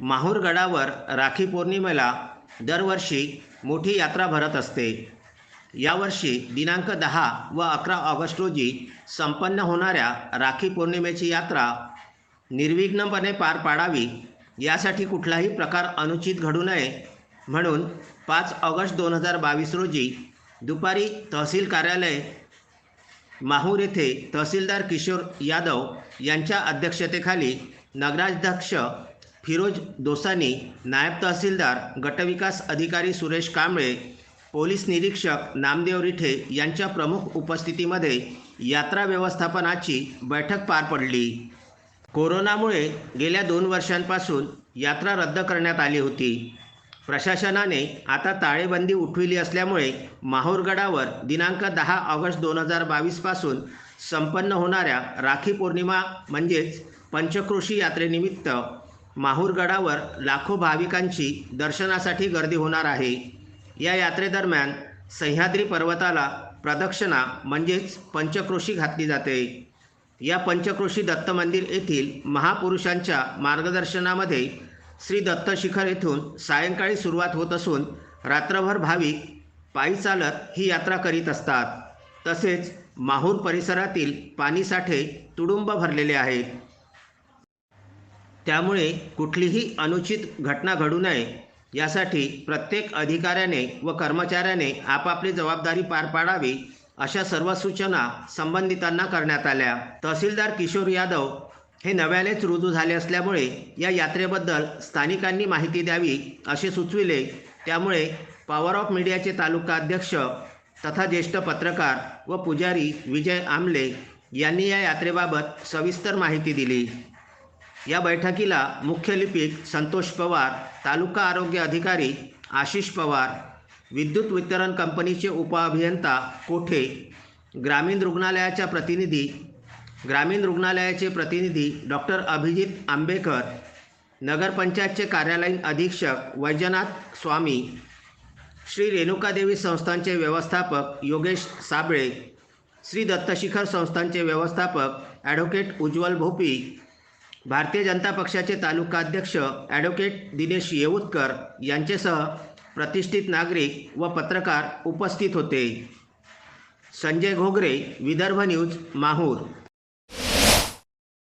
माहूर गडावर राखी पौर्णिमेला दरवर्षी मोठी यात्रा भरत असते. यावर्षी दिनांक दहा व अकरा ऑगस्ट रोजी संपन्न होणाऱ्या राखी पौर्णिमेची यात्रा निर्विघ्नपणे पार पाडावी यासाठी कुठलाही प्रकार अनुचित घडू नये म्हणून पाच ऑगस्ट दोन हजार बावीस रोजी दुपारी तहसील कार्यालय माहूर येथे तहसीलदार किशोर यादव यांच्या अध्यक्षतेखाली नगराध्यक्ष फिरोज दोसानी नायब तहसीलदार गटविकास अधिकारी सुरेश कांबळे पोलीस निरीक्षक नामदेव रिठे यांच्या प्रमुख उपस्थितीमध्ये यात्रा व्यवस्थापनाची बैठक पार पडली. कोरोनामुळे गेल्या दोन वर्षांपासून यात्रा रद्द करण्यात आली होती. प्रशासनाने आता ताळेबंदी उठविली असल्यामुळे माहूरगडावर दिनांक दहा ऑगस्ट दोन हजार बावीसपासून संपन्न होणाऱ्या राखी पौर्णिमा म्हणजेच पंचक्रोशी यात्रेनिमित्त माहूरगडावर लाखो भाविकांची दर्शनासाठी गर्दी होणार आहे. या यात्रेदरम्यान सह्याद्री पर्वताला प्रदक्षिणा म्हणजेच पंचक्रोशी घातली जाते. या पंचक्रोशी दत्त मंदिर येथील महापुरुषांच्या मार्गदर्शनामध्ये श्री दत्त शिखर येथून सायंकाळी सुरुवात होत असून रात्रभर भाविक पायी चालत ही यात्रा करीत असतात. तसेच माहूर परिसरातील पाणीसाठे तुडुंब भरलेले आहेत. त्यामुळे कुठलीही अनुचित घटना घडू नये. यासाठी प्रत्येक अधिकाऱ्याने व कर्मचाऱ्याने आपापली जबाबदारी पार पाडावी अशा सर्व सूचना संबंधितांना करण्यात आल्या. तहसीलदार किशोर यादव हे नव्यानेच रुजू झाले असल्यामुळे या यात्रेबद्दल स्थानिकांनी माहिती द्यावी असे सुचविले. त्यामुळे पॉवर ऑफ मीडियाचे तालुका अध्यक्ष तथा ज्येष्ठ पत्रकार व पुजारी विजय आमले यांनी या यात्रेबाबत सविस्तर माहिती दिली. या बैठकीला मुख्य लिपिक संतोष पवार तालुका आरोग्य अधिकारी आशिष पवार विद्युत वितरण कंपनीचे उपअभियंता कोठे ग्रामीण रुग्णालयाच्या प्रतिनिधी ग्रामीण रुग्णालयाचे प्रतिनिधी डॉक्टर अभिजित आंबेकर नगरपंचायतचे कार्यालयीन अधीक्षक वैजनाथ स्वामी श्री रेणुकादेवी संस्थांचे व्यवस्थापक योगेश साबळे श्री दत्तशिखर संस्थांचे व्यवस्थापक ॲडव्होकेट उज्ज्वल भोपी भारतीय जनता पक्षाचे तालुकाध्यक्ष ॲडव्होकेट दिनेश येऊतकर यांचेसह प्रतिष्ठित नागरिक व पत्रकार उपस्थित होते. संजय घोगरे विदर्भ न्यूज माहूर.